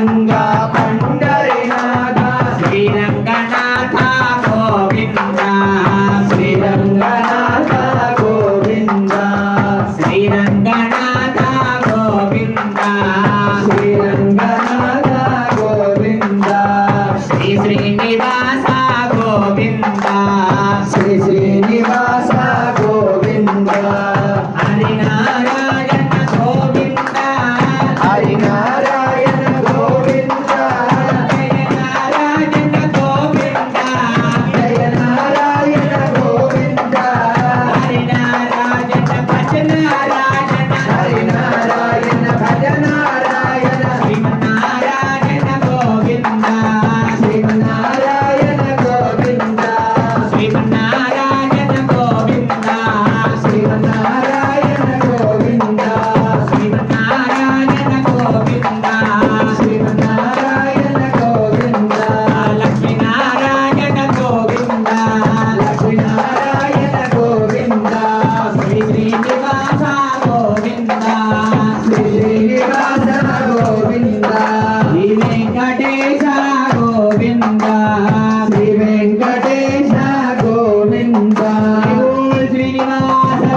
Ganga Pandharinath Sriranganatha Govinda? Sriranganatha Govinda? Sriranganatha Govinda? Sriranganatha Govinda? Shri Srinivasa Govinda? ます。